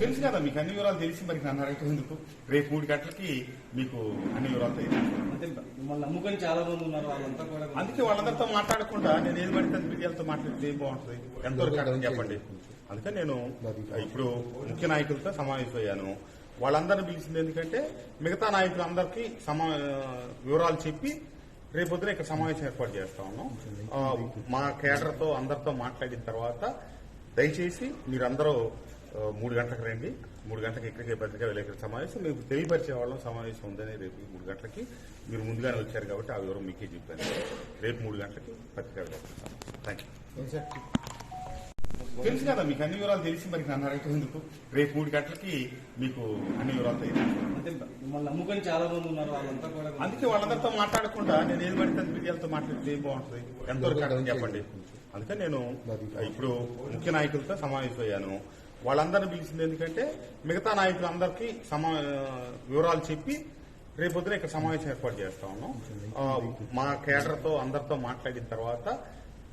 తెలుసు కదా మీకు అన్ని వివరాలు తెలిసి మరి నన్ను ఎందుకు? రేపు మూడు గంటలకి మీకు అన్ని వివరాలు నమ్ముకొని చాలా మంది ఉన్నారు వాళ్ళంతా కూడా. అందుకే వాళ్ళందరితో మాట్లాడకుండా నేను ఏది పడితే మీడియాలతో మాట్లాడితే ఏం బాగుంటుంది? ఎంతవరకు అర్థం చెప్పండి. అందుకే నేను ఇప్పుడు ముఖ్య నాయకులతో సమావేశమయ్యాను. వాళ్ళందరిని పిలిచింది ఎందుకంటే మిగతా నాయకులందరికీ సమా వివరాలు చెప్పి రేపొద్దున ఇక్కడ సమావేశం ఏర్పాటు చేస్తా ఉన్నాం. మా కేడర్తో అందరితో మాట్లాడిన తర్వాత దయచేసి మీరందరూ మూడు గంటలకు రండి. మూడు గంటలకు ఇక్కడికే పత్రికా విలేకరుల సమావేశం. మీకు తెలియపరిచే వాళ్ళం సమావేశం ఉందని రేపు మూడు గంటలకి మీరు ముందుగానే వచ్చారు కాబట్టి ఆ వివరం మీకే చెప్పాను. రేపు మూడు గంటలకి పత్రికా విలేకరుల సమావేశం. థ్యాంక్ యూ తెలుసు కదా మీకు అన్ని వివరాలు తెలిసి మరి నన్ను ఎందుకు రేపు మూడు గంటలకి మీకు అన్ని వివరాలు తెలియదు అంటే మిమ్మల్ని నమ్ముకొని చాలా మంది ఉన్నారు వాళ్ళంతా కూడా అందుకే వాళ్ళందరితో మాట్లాడకుండా నేను ఏది పడితే అది మీడియాలతో మాట్లాడితే ఏం బాగుంటుంది? ఎంతవరకు అర్థం చెప్పండి. అందుకే నేను ఇప్పుడు ముఖ్య నాయకులతో సమావేశమయ్యాను. వాళ్ళందరిని పిలిచింది ఎందుకంటే మిగతా నాయకులందరికీ సమా వివరాలు చెప్పి రేపొద్దున ఇక్కడ సమావేశం ఏర్పాటు చేస్తా ఉన్నాం. మా కేడర్తో అందరితో మాట్లాడిన తర్వాత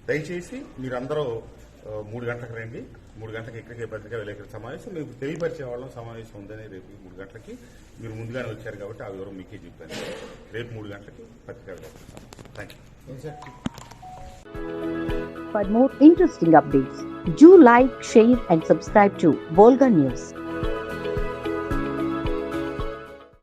దయచేసి మీరందరూ మూడు గంటలకు రండి. మూడు గంటలకు ఇక్కడికే పత్రికా విలేకరుల సమావేశం. మీకు తెలియపరిచే వాళ్ళం సమావేశం ఉందని రేపు మూడు గంటలకి మీరు ముందుగానే వచ్చారు కాబట్టి ఆ వివరం మీకే చెప్తాను రేపు మూడు గంటలకి పత్రికా విలేకరుల సమావేశం. Thank you For more interesting updates, do like, share, and subscribe to Volga News.